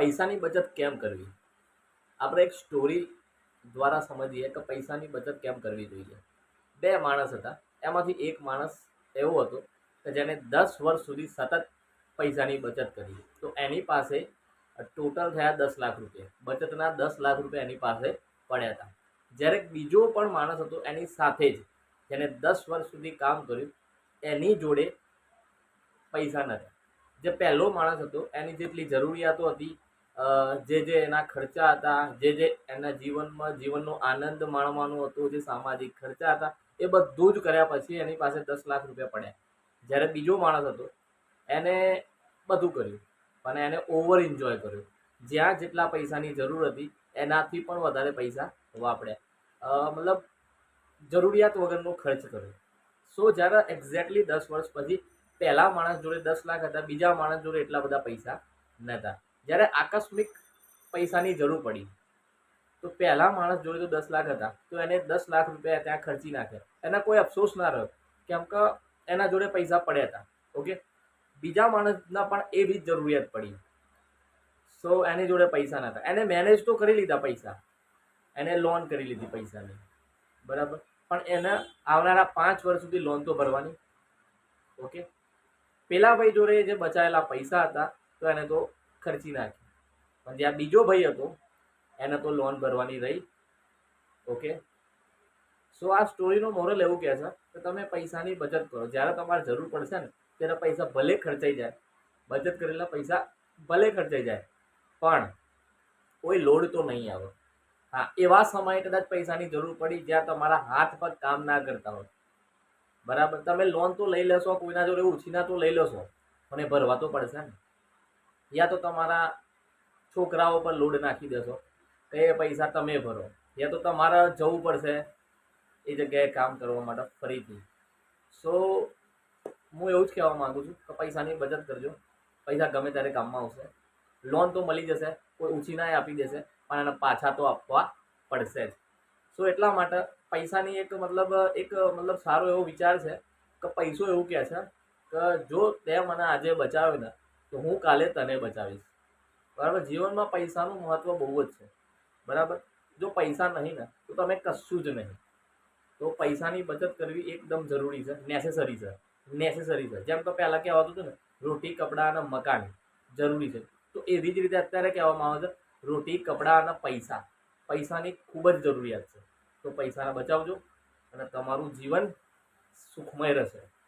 પૈસાની બચત કેમ કરવી? આપણે એક સ્ટોરી દ્વારા સમજીએ કે પૈસાની બચત કેમ કરવી જોઈએ. બે માણસ હતા. એમાંથી એક માણસ એવો હતો કે જેને દસ વર્ષ સુધી સતત પૈસાની બચત કરી. તો એની પાસે ટોટલ થયા દસ લાખ રૂપિયા. બચતના દસ લાખ રૂપિયા એની પાસે પડ્યા હતા. જ્યારે બીજો પણ માણસ હતો એની સાથે જ, જેને દસ વર્ષ સુધી કામ કર્યું, એની જોડે પૈસા નહોતા. જે પહેલો માણસ હતો, એની જેટલી જરૂરિયાતો હતી જે જે એના ખર્ચા હતા, જે જે એના જીવનમાં જીવનનો આનંદ માણવાનો હતો, જે સામાજિક ખર્ચા હતા, એ બધું જ કર્યા પછી એની પાસે દસ લાખ રૂપિયા પડ્યા. જ્યારે બીજો માણસ હતો, એને બધું કર્યું અને એને ઓવર એન્જોય કર્યું. જ્યાં જેટલા પૈસાની જરૂર હતી, એનાથી પણ વધારે પૈસા વાપર્યા. મતલબ જરૂરિયાત વગરનો ખર્ચ કર્યો. સો, જ્યારે એક્ઝેક્ટલી દસ વર્ષ પછી પહેલા માણસ જોડે દસ લાખ હતા, બીજા માણસ જોડે એટલા બધા પૈસા નહોતા. જ્યારે આકસ્મિક પૈસાની જરૂર પડી, તો પહેલાં માણસ જોડે તો દસ લાખ હતા, તો એને દસ લાખ રૂપિયા ત્યાં ખર્ચી નાખ્યા એના કોઈ અફસોસ ના રહ્યો, કેમ કે એના જોડે પૈસા પડ્યા હતા, ઓકે? બીજા માણસના પણ એવી જ જરૂરિયાત પડી. સો એની જોડે પૈસા નહોતા એને મેનેજ તો કરી લીધા પૈસા. એને લોન કરી લીધી પૈસાની. બરાબર? પણ એને આવનારા પાંચ વર્ષ સુધી લોન તો ભરવાની. ઓકે? પેલા ભાઈ જોડે જે બચાવેલા પૈસા હતા, તો એને તો ખર્ચી નાખી. પણ જ્યાં બીજો ભાઈ હતો, એને તો લોન ભરવાની રહી. ઓકે સો આ સ્ટોરીનો મોરલ એવું કહે છે કે તમે પૈસાની બચત કરો. જ્યારે તમારે જરૂર પડશે ને, ત્યારે પૈસા ભલે ખર્ચાઈ જાય. બચત કરેલા પૈસા ભલે ખર્ચાઈ જાય. પણ કોઈ લોડ તો નહીં આવે. હા, એવા સમયે કદાચ પૈસાની જરૂર પડી જ્યાં તમારા હાથ પર કામ ના કરતા હોય. બરાબર? તમે લોન તો લઈ લેશો, કોઈના જોડે ઉછીના તો લઈ લેશો એ ભરવા તો પડશે ને. યા તો તમારા છોકરાઓ પર લોડ નાખી દેશો, કે પૈસા તમે ભરો. યા તો તમારે જવું પડશે એ જગ્યાએ કામ કરવા માટે ફરીથી. સો હું એવું જ કહેવા માગું છું કે પૈસાની બચત કરજો. પૈસા ગમે ત્યારે કામમાં આવશે. લોન તો મળી જશે, કોઈ ઉછીનાય આપી દેશે, પણ એને પાછા તો આપવા પડશે જ. સો એટલા માટે પૈસાની એક મતલબ એક મતલબ સારો એવો વિચાર છે કે પૈસો એવું કહે છે કે જો તે મને આજે બચાવ્યો ને તો હું કાલે તને બચાવીશ. બરાબર? જીવનમાં પૈસાનું મહત્ત્વ બહુ જ છે. બરાબર? જો પૈસા નહીં ને, તો તમે કશું જ નહીં. તો પૈસાની બચત કરવી એકદમ જરૂરી છે નેસેસરી છે. નેસેસરી છે. જેમ તો પહેલાં કહેવાતું હતું ને, રોટી, કપડાં અને મકાન જરૂરી છે. તો એવી જ રીતે અત્યારે કહેવામાં આવે છે, રોટી, કપડાં અને પૈસા. પૈસાની ખૂબ જ જરૂરિયાત છે. તો પૈસાને બચાવજો અને તમારું જીવન સુખમય રહેશે.